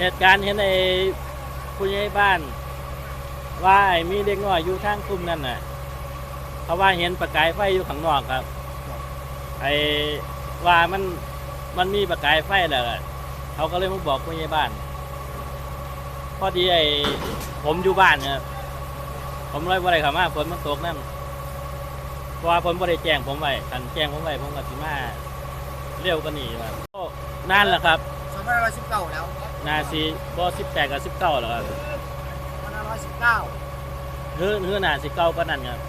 เหตุการณ์เห็นไอ้ผู้ใหญ่บ้าน ว่าไอ้มีเด็กน้อยอยู่ทางกลุ่มนั่นน่ะเขาว่าเห็นประกายไฟอยู่ข้างนอกครับ ไอ้ว่ามันมันมีประกายไฟแหละเขาก็เลยมาบอกผู้ใหญ่บ้านพอดีไอ้ผมอยู่บ้านครับผมเลยว่าอะไรขามาฝนมันตกนั่นเพราะว่าผมบ่ได้แจ้งผมไว้คันแจ้งผมไว้ผมก็สิมาเร็วกว่านี้ครับก็นั่นแหละครับสองพันห้าร้อยสิบเก้าแล้ว นาซีบ่สิบแปดกับสิบเก้าแล้วครับสองพันห้าร้อยสิบเก้าเฮือเฮือนาสิเก้าก็นั่นครับ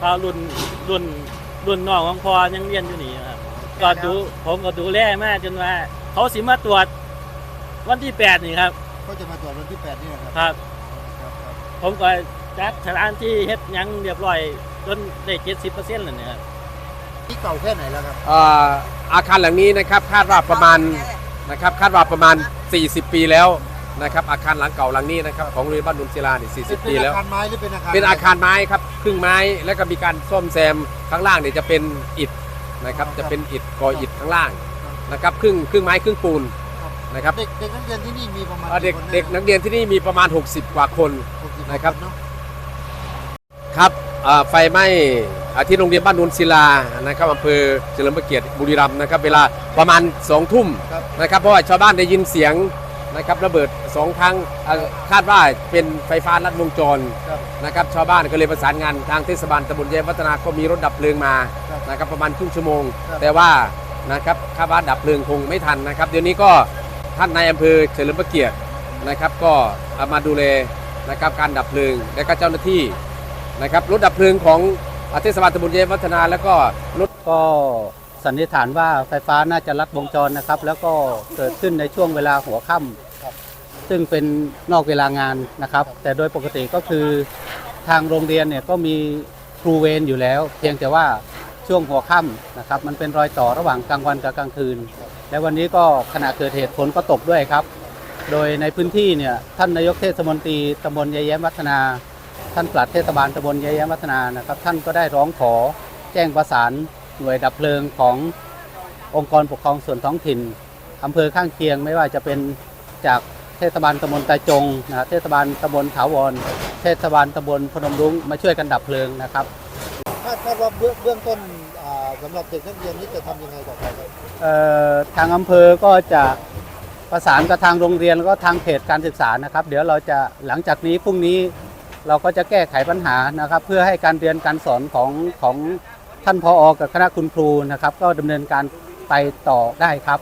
พอรุ่นรุ่นรุ่นน้องของพอยังเรียนอยู่นี่ครับก็ดูผมก็ดูแลมาจนว่า เขาสิมาตรวจวันที่แปดนี่ครับก็จะมาตรวจวันที่8นี่นะครับครับครับครับ ผมก็จัดสถานที่เฮ็ดหยังเรียบร้อยจนได้เจ็ดสิบเปอร์เซ็นต์แล้วเนี่ยครับที่เก่าแค่ไหนแล้วครับเอ่ออาคารหลังนี้นะครับคาดว่าประมาณ นะครับคาดว่าประมาณ 40 ปีแล้วนะครับอาคารหลังเก่าหลังนี้นะครับของโรงเรียนบ้านดุนศิลาเนี่ย40ปีแล้วเป็นอาคารไม้หรือเป็นอาคารเป็นอาคารไม้ครับครึ่งไม้แล้วก็มีการซ่อมแซมข้างล่างเนี่ยจะเป็นอิฐนะครับจะเป็นอิฐก่ออิฐข้างล่างนะครับครึ่งครึ่งไม้ครึ่งปูนนะครับเด็กเด็กนักเรียนที่นี่มีประมาณเอ่อเด็กคนเด็กนักเรียนที่นี่มีประมาณ 60 กว่าคน60นะครับเนอะครับเอ่อไฟไหม้อ่า ที่โรงเรียนบ้านนุนศิลานะครับอำเภอเฉลิมพระเกียรติบุรีรัมย์นะครับเวลาประมาณ2ทุ่มนะครับเพราะว่าชาวบ้านได้ยินเสียงนะครับระเบิดสองครั้งคาดว่าเป็นไฟฟ้าลัดวงจรนะครับชาวบ้านก็เลยประสานงานทางเทศบาลตำบลแยมวัฒนาก็มีรถดับเพลิงมานะครับประมาณครึ่งชั่วโมง แต่ว่านะครับคาดว่าดับเพลิงคงไม่ทันนะครับ เดี๋ยวนี้ก็ท่านนายอำเภอเฉลิมพระเกียรตินะครับ ก็เอามาดูแลนะครับการดับเพลิงและก็เจ้าหน้าที่นะครับรถดับเพลิงของ เทศบาลตำบลเยมวัฒนาแล้วก็รถก็สันนิษฐานว่าไฟฟ้าน่าจะลัดวงจรนะครับ แล้วก็เกิดขึ้นในช่วงเวลาหัวค่ำซึ่งเป็นนอกเวลางานนะครับ แต่โดยปกติก็คือทางโรงเรียนเนี่ยก็มีครูเวรอยู่แล้ว เพียงแต่ว่าช่วงหัวค่ำนะครับ มันเป็นรอยต่อระหว่างกลางวันกับกลางคืน และวันนี้ก็ขณะเกิดเหตุฝนก็ตกด้วยครับ โดยในพื้นที่เนี่ยท่านนายกเทศมนตรีตำบลยายแย้มวัฒนา ท่านปลัดเทศบาลตำบลยายแย้มวัฒนานะครับ ท่านก็ได้ร้องขอแจ้งประสานหน่วยดับเพลิงขององค์กรปกครองส่วนท้องถิ่นอำเภอข้างเคียงไม่ว่าจะเป็นจากเทศบาลตำบลตาจงนะเทศบาลตำบลถาวร เทศบาลตำบลพนมรุ้งมาช่วยกันดับเพลิงนะครับคาดคาดว่าเบื้องเบื้องต้นอ่าสำหรับเด็กนักเรียนนี่จะทำยังไงต่อไปครับเอ่อทางอำเภอก็จะประสานกับทางโรงเรียนแล้วก็ทางเขตการศึกษานะครับ เดี๋ยวเราจะหลังจากนี้พรุ่งนี้ เราก็จะแก้ไขปัญหานะครับ เพื่อให้การเรียนการสอนของของท่านพออกับคณะคุณครูนะครับ ก็ดำเนินการไปต่อได้ครับ